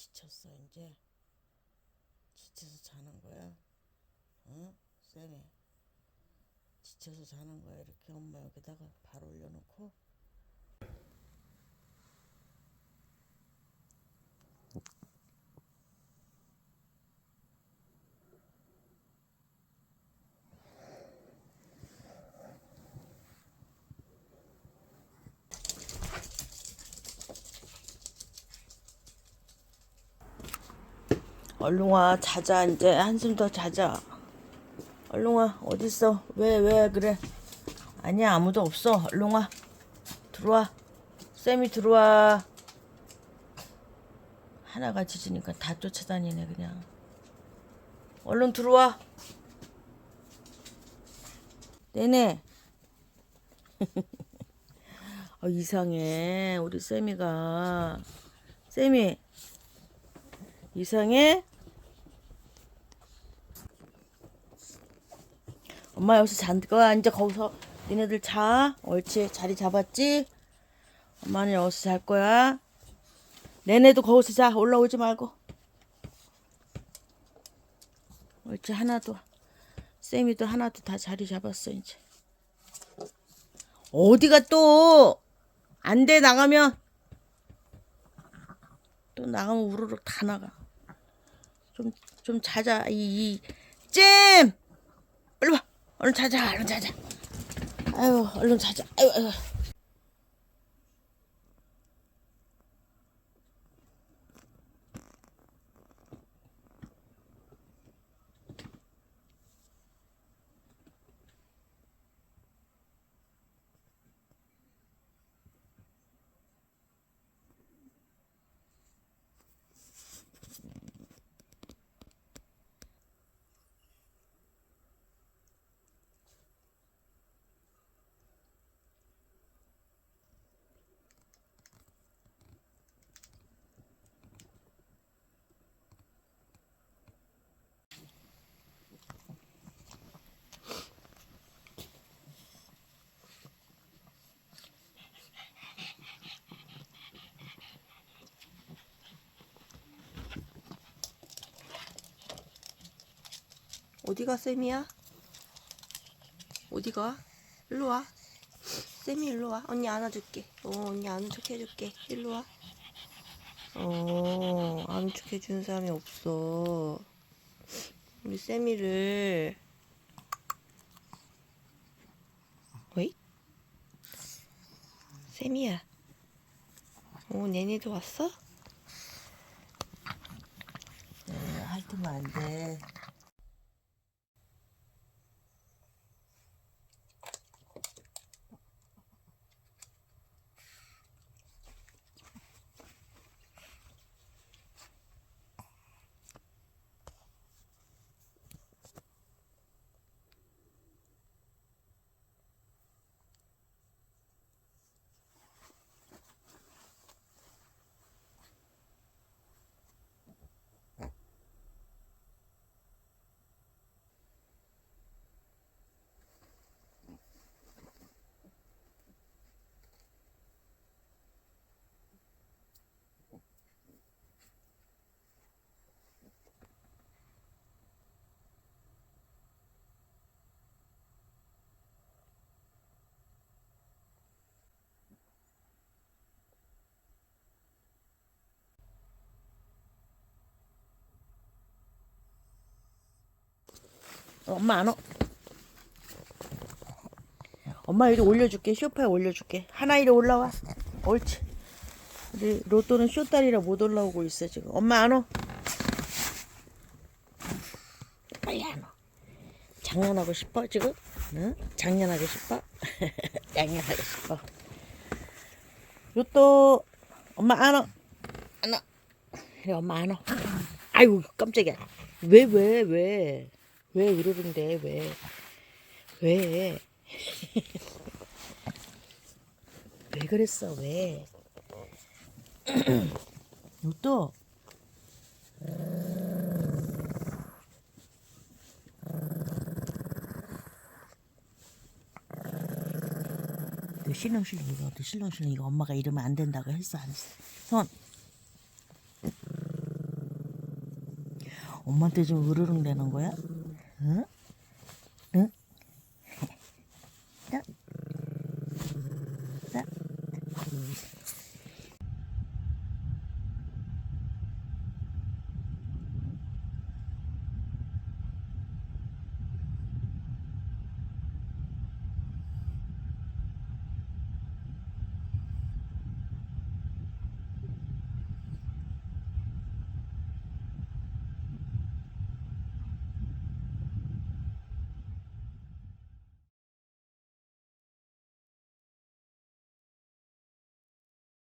지쳤어 이제. 지쳐서 자는 거야. 응 쌤이. 지쳐서 자는 거야 이렇게 엄마 여기다가 발 올려놓고 얼른 와 자자. 이제 한숨 더 자자. 얼른 와 어딨어? 왜 왜 그래? 아니야 아무도 없어. 얼른 와 들어와. 쌤이 들어와. 하나가 짖으니까 다 쫓아다니네 그냥. 얼른 들어와. 네네 어, 이상해. 우리 쌤이가. 쌤이. 이상해? 엄마 여기서 잔 거야. 이제 거기서 니네들 자. 옳지. 자리 잡았지? 엄마는 여기서 잘 거야. 내내도 거기서 자. 올라오지 말고. 옳지. 하나도. 쌤이도 하나도 다 자리 잡았어, 이제. 어디가 또! 안 돼, 나가면! 또 나가면 우르르 다 나가. 좀, 좀 자자. 이, 이, 잼! 얼른 와. 얼른 자자. 얼른 자자. 아유, 얼른 자자. 아유, 아유. 어디가 쌤이야? 어디가? 일로 와. 쌤이 일로 와. 언니 안아줄게. 어, 언니 아는 척 해줄게. 일로 와. 어, 아는 척 해주는 사람이 없어. 우리 쌤이를. 어이? 쌤이야. 오, 내내도 왔어? 네, 핥으면 안 돼. 엄마 안 와. 엄마 이리 올려줄게. 쇼파에 올려줄게. 하나 이리 올라와. 옳지. 우리 로또는 쇼다리라 못 올라오고 있어 지금. 엄마 안 와. 빨리 안 와. 장난하고 싶어 지금? 응? 장난하고 싶어? 장난하고 싶어. 로또 엄마 안 와. 안 와. 그래 엄마 안 와. 아이고 깜짝이야. 왜 왜 왜? 왜 으르른데 왜? 왜? 왜 그랬어 왜? 또너 실렁실렁 이거 너 실렁실렁 이거 엄마가 이러면 안 된다고 했어 안 했어? 손 엄마한테 지금 으르릉 대는 거야? 응?